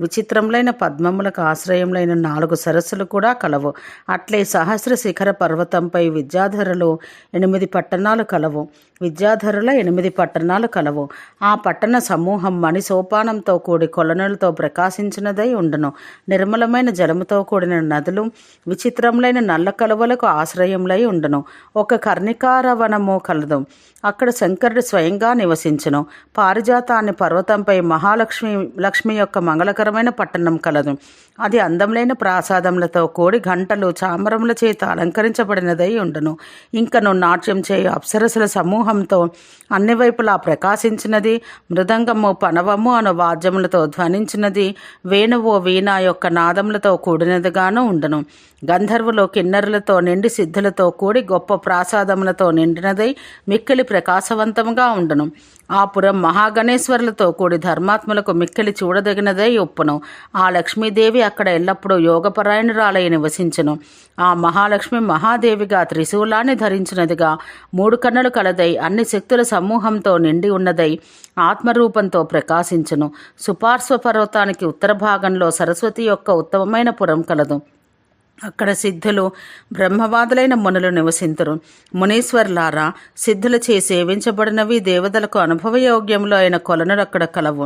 విచిత్రములైన పద్మములకు ఆశ్రయములైన నాలుగు సరస్సులు కూడా కలవు. అట్లే సహస్ర శిఖర పర్వతంపై విద్యాధరులు ఎనిమిది పట్టణాలు కలవు. విద్యాధరుల ఎనిమిది పట్టణాలు కలవు. ఆ పట్టణ సమూహం మణి సోపానంతో కూడి కొలనులతో ప్రకాశించినదై ఉండును. నిర్మలమైన జలముతో కూడిన నదులు విచిత్రములైన నల్ల కలువలకు ఆశ్రయములై ఉండును. ఒక కర్ణికారవనము కలదు. అక్కడ శంకరుడు స్వయంగా నివసించును. పారిజాతాన్ని పర్వతంపై మహాలక్ష్మి లక్ష్మి యొక్క మంగళకర మంగళకరమైన పట్టణం కలదు. అది అందములైన ప్రాసాదములతో కూడి గంటలు చామరముల చేత అలంకరించబడినదై ఉండను. ఇంకను నాట్యం చేయు అప్సరసుల సమూహంతో అన్ని వైపులా ప్రకాశించినది మృదంగము పనవము అను వాద్యములతో ధ్వనించినది వేణువు వీణ యొక్క నాదములతో కూడినదిగాను ఉండను. గంధర్వులు కిన్నరులతో నిండి సిద్ధులతో కూడి గొప్ప ప్రాసాదములతో నిండినదై మిక్కిలి ప్రకాశవంతముగా ఉండను. ఆ పురం మహాగణేశ్వరులతో కూడి ధర్మాత్ములకు మిక్కిలి చూడదగినదై ఒప్పును ఆ లక్ష్మీదేవి అక్కడ ఎల్లప్పుడూ యోగపరాయణురాలై నివసించను. ఆ మహాలక్ష్మి మహాదేవిగా త్రిశూలాన్ని ధరించినదిగా మూడు కన్నులు కలదై అన్ని శక్తుల సమూహంతో నిండి ఉన్నదై ఆత్మరూపంతో ప్రకాశించును. సుపార్శ్వ పర్వతానికి ఉత్తర భాగంలో సరస్వతి యొక్క ఉత్తమమైన పురం కలదు. అక్కడ సిద్ధులు బ్రహ్మవాదులైన మునులు నివసింతురు. మునీశ్వర్లారా సిద్ధులచే సేవించబడినవి దేవతలకు అనుభవయోగ్యములు అయిన కొలనులు అక్కడ కలవు.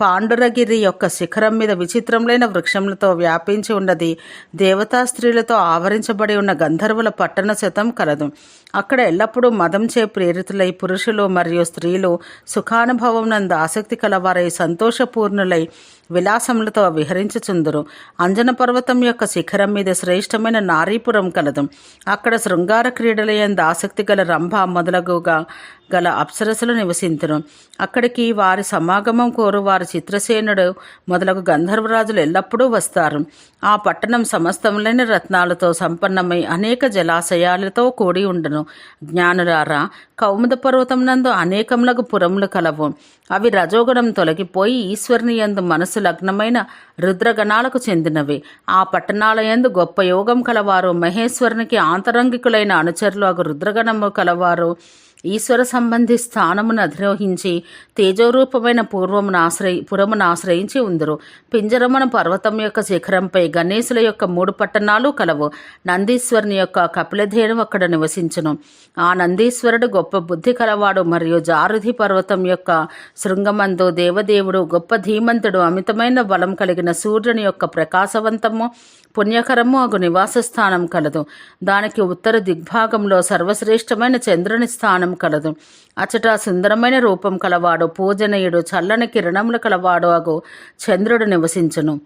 పాండురగిరి యొక్క శిఖరం మీద విచిత్రములైన వృక్షములతో వ్యాపించి ఉన్నది. దేవతా స్త్రీలతో ఆవరించబడి ఉన్న గంధర్వుల పట్టణ శతం కలదు. అక్కడ ఎల్లప్పుడూ మదంచే ప్రేరితులై పురుషులు మరియు స్త్రీలు సుఖానుభవం నందు ఆసక్తి కలవారై సంతోషపూర్ణులై విలాసములతో విహరించుచుందురు. అంజన పర్వతం యొక్క శిఖరం మీద శ్రేష్టమైన నారీపురం కలదు. అక్కడ శృంగార క్రీడలయందు ఆసక్తి గల రంభ మొదలగుగా గల అప్సరసులు నివసింతును అక్కడికి వారి సమాగమం కోరు వారి చిత్రసేనుడు మొదలగు గంధర్వరాజులు ఎల్లప్పుడూ వస్తారు. ఆ పట్టణం సమస్తములైన రత్నాలతో సంపన్నమై అనేక జలాశయాలతో కూడి ఉండును. జ్ఞానులారా కౌముద పర్వతం నందు అనేకములకు పురములు కలవు. అవి రజోగుణం తొలగిపోయి ఈశ్వరుని యందు మనసు లగ్నమైన రుద్రగణాలకు చెందినవి. ఆ పట్టణాలయందు గొప్ప యోగం కలవారు. మహేశ్వరునికి ఆంతరంగికులైన అనుచరులు ఒక రుద్రగణము కలవారు. ఈశ్వర సంబంధి స్థానమును అధిరోహించి తేజోరూపమైన పూర్వమును ఆశ్రయి పురమును ఆశ్రయించి ఉందరు. పింజరమున పర్వతం యొక్క శిఖరంపై గణేశుల యొక్క మూడు పట్టణాలు కలవు. నందీశ్వరుని యొక్క కపిలధేను అక్కడ నివసించును. ఆ నందీశ్వరుడు గొప్ప బుద్ధి కలవాడు మరియు జారుధి పర్వతం యొక్క శృంగమందు దేవదేవుడు గొప్ప ధీమంతుడు అమితమైన బలం కలిగిన సూర్యుని యొక్క ప్రకాశవంతము పుణ్యకరము అగు నివాస స్థానం కలదు. దానికి ఉత్తర దిగ్భాగంలో సర్వశ్రేష్టమైన చంద్రుని స్థానం కలదు. అచట సుందరమైన రూపం కలవాడు పూజనీయుడు చల్లని కిరణములు కలవాడు అగు చంద్రుడు నివసించును.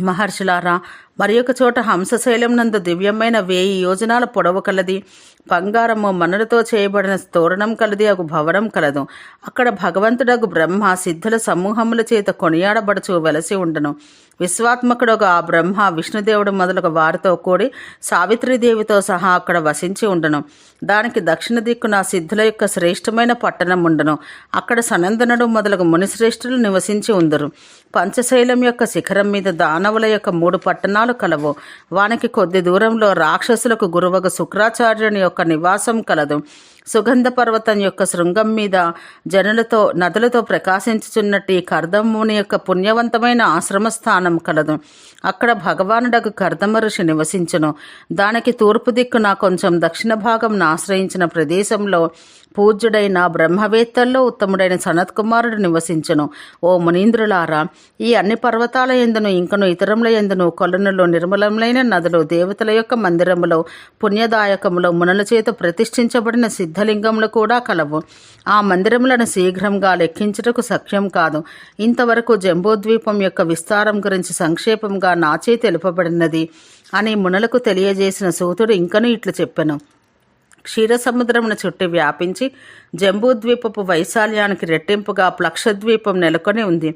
మహర్షులారా మరి ఒక చోట హంసశైలం నందు దివ్యమైన వేయి యోజనాల పొడవు కలది బంగారము మనులతో చేయబడిన తోరణం కలది అగు భవనం కలదు. అక్కడ భగవంతుడగు బ్రహ్మ సిద్ధుల సమూహముల చేత కొనియాడబడుచు వెలసి ఉండను. విశ్వాత్మకుడొక ఆ బ్రహ్మ విష్ణుదేవుడు మొదలగు వారితో కూడి సావిత్రీదేవితో సహా అక్కడ వసించి ఉండను. దానికి దక్షిణ దిక్కున సిద్ధుల యొక్క శ్రేష్టమైన పట్టణం ఉండను. అక్కడ సనందనుడు మొదలగు మునిశ్రేష్ఠులు నివసించి ఉందరు. పంచశైలం యొక్క శిఖరం మీద దానవుల యొక్క మూడు పట్టణాలు కలవు. వానికి కొద్ది దూరంలో రాక్షసులకు గురువగు శుక్రాచార్యుని యొక్క నివాసం కలదు. సుగంధ పర్వతం యొక్క శృంగం మీద జనులతో నదులతో ప్రకాశించుచున్నట్టు కర్దముని యొక్క పుణ్యవంతమైన ఆశ్రమ స్థానం కలదు. అక్కడ భగవానుడకు కర్దమ ఋషి నివసించును. దానికి తూర్పు దిక్కున కొంచెం దక్షిణ భాగం ఆశ్రయించిన ప్రదేశంలో పూజ్యుడైన బ్రహ్మవేత్తల్లో ఉత్తముడైన సనత్ కుమారుడు నివసించును. ఓ మునీంద్రులారా ఈ అన్ని పర్వతాల ఎందును ఇంకను ఇతరముల ఎందును కొలనులు నిర్మలములైన నదులు దేవతల యొక్క మందిరములో పుణ్యదాయకములో మునల చేత ప్రతిష్ఠించబడిన సిద్ధలింగములు కూడా కలవు. ఆ మందిరములను శీఘ్రంగా లెక్కించుటకు సఖ్యం కాదు. ఇంతవరకు జంబోద్వీపం యొక్క విస్తారం గురించి సంక్షేపంగా నాచే తెలుపబడినది అని మునలకు తెలియజేసిన సూతుడు ఇంకను ఇట్లు చెప్పెను. క్షీరసముద్రమును చుట్టి వ్యాపించి జంబూద్వీపపు వైశాల్యానికి రెట్టింపుగా ప్లక్షద్వీపం నెలకొని ఉంది.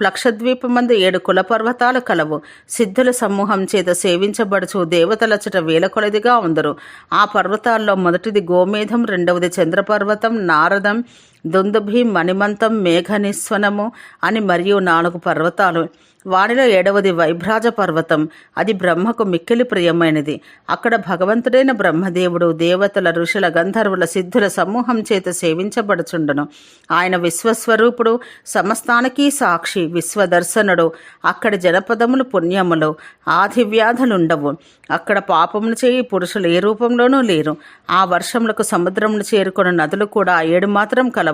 ప్లక్షద్వీపమందు ఏడు కులపర్వతాలు కలవు. సిద్ధుల సమూహం చేత సేవించబడుచు దేవతలచట వేల కొలదిగా ఉందరు. ఆ పర్వతాల్లో మొదటిది గోమేధం రెండవది చంద్రపర్వతం నారదం దుందుభి మణిమంతం మేఘనిస్వనము అని మరియు నాలుగు పర్వతాలు. వానిలో ఏడవది వైభ్రాజ పర్వతం. అది బ్రహ్మకు మిక్కిలి ప్రియమైనది. అక్కడ భగవంతుడైన బ్రహ్మదేవుడు దేవతల ఋషుల గంధర్వుల సిద్ధుల సమూహం చేత సేవించబడుచుండను. ఆయన విశ్వస్వరూపుడు సమస్తానికి సాక్షి విశ్వదర్శనుడు. అక్కడ జనపదములు పుణ్యములు. ఆధివ్యాధులుండవు అక్కడ పాపములు చేయి పురుషులు ఏ రూపంలోనూ లేరు. ఆ వర్షములకు సముద్రమును చేరుకున్న నదులు కూడా ఏడు మాత్రం కలవు.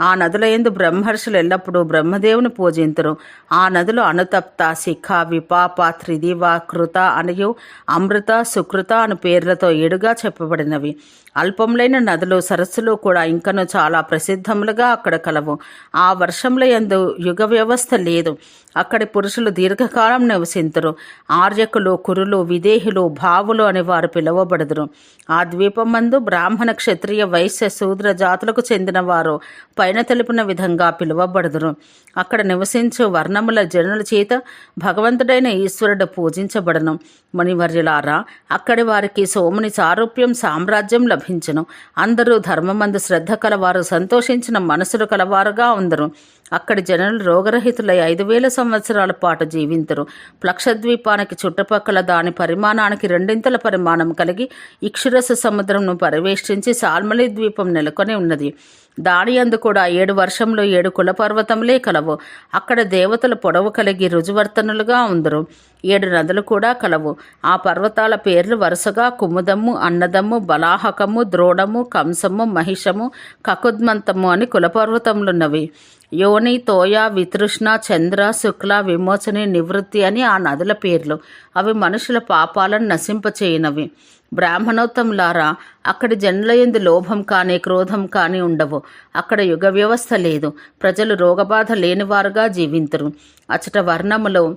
ఆ నదుల ఎందు బ్రహ్మర్షులు ఎల్లప్పుడూ బ్రహ్మదేవుని పూజింతురు. ఆ నదులు అనుతప్త శిఖ విపాప త్రిదివ కృత అనియు అమృత సుకృత అను పేర్లతో ఏడుగా చెప్పబడినవి. అల్పములైన నదులు సరస్సులు కూడా ఇంకను చాలా ప్రసిద్ధములుగా అక్కడ కలవు. ఆ వర్షంలో ఎందు యుగ వ్యవస్థ లేదు. అక్కడి పురుషులు దీర్ఘకాలం నివసింతురు. ఆర్యకులు కురులు విదేహులు భావులు అని వారు పిలువబడుదురు. ఆ ద్వీపమందు బ్రాహ్మణ క్షత్రియ వైశ్య శూద్ర జాతులకు చెందిన వారు పైన తెలిపిన విధంగా పిలువబడదురు. అక్కడ నివసించు వర్ణముల జనుల చేత భగవంతుడైన ఈశ్వరుడు పూజించబడను. మునివర్యులారా అక్కడి వారికి సోముని సారూప్యం సామ్రాజ్యం లభించను. అందరూ ధర్మమందు శ్రద్ధ కలవారు సంతోషించిన మనసులు కలవారుగా ఉందరు. అక్కడి జనులు రోగరహితులై ఐదు వేల సంవత్సరాల పాటు జీవింతురు. ప్లక్షద్వీపానికి చుట్టుపక్కల దాని పరిమాణానికి రెండింతల పరిమాణం కలిగి ఇక్షురస సముద్రంను పరివేష్టించి సాల్మలి ద్వీపం నెలకొని ఉన్నది. దానియందు కూడా ఏడు వర్షంలో ఏడు కులపర్వతములే కలవు. అక్కడ దేవతలు పొడవు కలిగి రుజువర్తనులుగా ఉందరు. ఏడు నదులు కూడా కలవు. ఆ పర్వతాల పేర్లు వరుసగా కుముదమ్ము అన్నదమ్ము బలాహకము ద్రోడము కంసము మహిషము కకుద్మంతము అని కులపర్వతములున్నవి. యోని తోయ వితృష్ణ చంద్ర శుక్ల విమోచని నివృత్తి అని ఆ నదుల పేర్లు. అవి మనుషుల పాపాలను నశింపచేయనవి. బ్రాహ్మణోత్తములారా అక్కడి జనులయందు లోభం కానీ క్రోధం కానీ ఉండవు. అక్కడ యుగ వ్యవస్థ లేదు. ప్రజలు రోగబాధ లేనివారుగా జీవింతురు. అచట వర్ణములో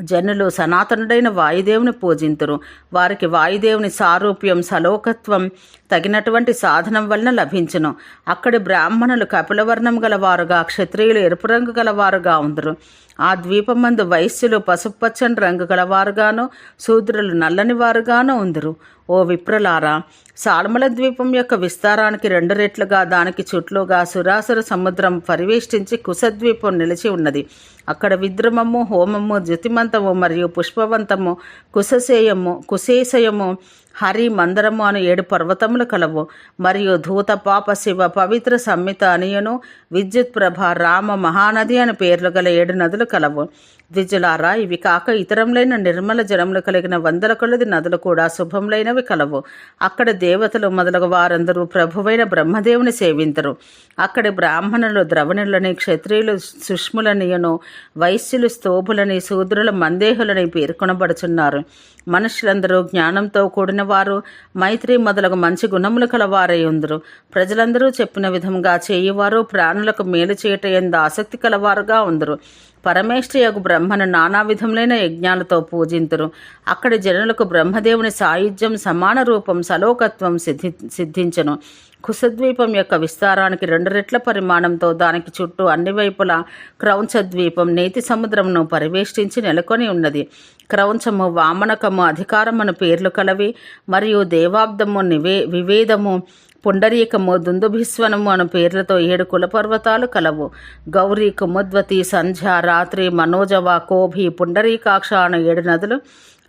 జనులు సనాతనుడైన వాయుదేవుని పూజింతురు. వారికి వాయుదేవుని సారూప్యం సలోకత్వం తగినటువంటి సాధనం వలన లభించును. అక్కడి బ్రాహ్మణులు కపిలవర్ణం గలవారుగా క్షత్రియులు ఎరుపు రంగు గలవారుగా ఉందరు. ఆ ద్వీపమందు వయస్సులు పసుపచ్చని రంగు గలవారుగాను శూద్రులు నల్లని వారుగాను ఉందరు. ఓ విప్రలారా సాల్మల ద్వీపం యొక్క విస్తారానికి రెండు రెట్లుగా దానికి చుట్లుగా సురాసుర సముద్రం పరివేష్టించి కుశద్వీపం నిలిచి ఉన్నది. అక్కడ విద్రుమము హోమము జ్యుతిమంతము మరియు పుష్పవంతము కుశసేయము కుశేశయము హరి మందరము అను ఏడు పర్వతములు కలవు. మరియు ధూత పాప శివ పవిత్ర సంహిత అనియను విద్యుత్ ప్రభ రామ మహానది అని పేర్లు గల ఏడు నదులు కలవు. ద్విజులారా ఇవి కాక ఇతరములైన నిర్మల జలములు కలిగిన వందల కొలది నదులు కూడా శుభములైనవి కలవు. అక్కడ దేవతలు మొదలగు వారందరూ ప్రభువైన బ్రహ్మదేవుని సేవింతరు. అక్కడి బ్రాహ్మణులు ద్రవణులని క్షత్రియులు సుష్ములనియను వైశ్యులు స్తోభులని శూద్రుల మందేహులని పేర్కొనబడుచున్నారు. మనుషులందరూ జ్ఞానంతో కూడిన వారు మైత్రి మొదలగు మంచి గుణములు కలవారై ఉందరు. ప్రజలందరూ చెప్పిన విధంగా చేయువారు ప్రాణులకు మేలు చేయట ఎందు ఆసక్తి కలవారుగా ఉందరు. పరమేష్ఠయగు బ్రహ్మను నానా విధములైన యజ్ఞాలతో పూజింతురు. అక్కడి జనులకు బ్రహ్మదేవుని సాయుధ్యం సమాన రూపం సలోకత్వం సిద్ధి సిద్ధించను. కుశద్వీపం యొక్క విస్తారానికి రెండు రెట్ల పరిమాణంతో దానికి చుట్టూ అన్ని వైపులా క్రౌంచద్వీపం నేతి సముద్రంను పరివేష్టించి నెలకొని ఉన్నది. క్రౌంచము వామనకము అధికారమును పేర్లు కలవి మరియు దేవాబ్దము నివే వివేదము పుండరీకము దుందుభిస్వనము అను పేర్లతో ఏడు కులపర్వతాలు కలవు. గౌరీ కుముద్వతి సంధ్య రాత్రి మనోజవ కోభి పుండరీకాక్ష అను ఏడు నదులు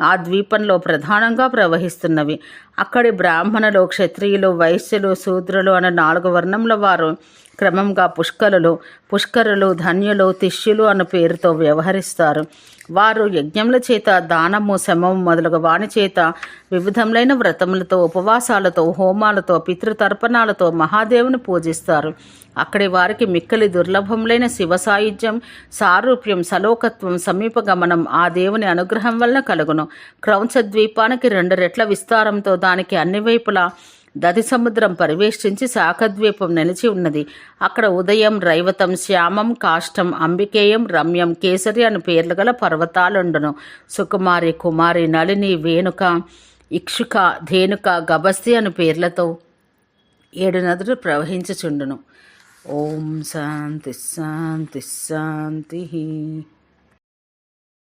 ఆ ద్వీపంలో ప్రధానంగా ప్రవహిస్తున్నవి. అక్కడి బ్రాహ్మణులు క్షత్రియులు వైశ్యులు శూద్రులు అనే నాలుగు వర్ణముల వారు క్రమంగా పుష్కరులు పుష్కరులు ధన్యులు తిష్యులు అన్న పేరుతో వ్యవహరిస్తారు. వారు యజ్ఞముల చేత దానము శమము మొదలగు వాణి చేత వివిధములైన వ్రతములతో ఉపవాసాలతో హోమాలతో పితృతర్పణాలతో మహాదేవుని పూజిస్తారు. అక్కడి వారికి మిక్కలి దుర్లభములైన శివ సాయుధ్యం సారూప్యం సలోకత్వం సమీప గమనం ఆ దేవుని అనుగ్రహం వలన కలుగును. క్రౌంచ ద్వీపానికి రెండు రెట్ల విస్తారంతో దానికి అన్ని వైపులా దది సముద్రం పరివేష్టించి శాఖద్వీపం నిలిచి ఉన్నది. అక్కడ ఉదయం రైవతం శ్యామం కాష్టం అంబికేయం రమ్యం కేసరి అని పేర్లు గల పర్వతాలుండును. సుకుమారి కుమారి నళిని వేణుక ఇక్షుక ధేనుక గబస్తి అను పేర్లతో ఏడు నదులు ప్రవహించుచుండును. ఓం శాంతి శాంతి శాంతి.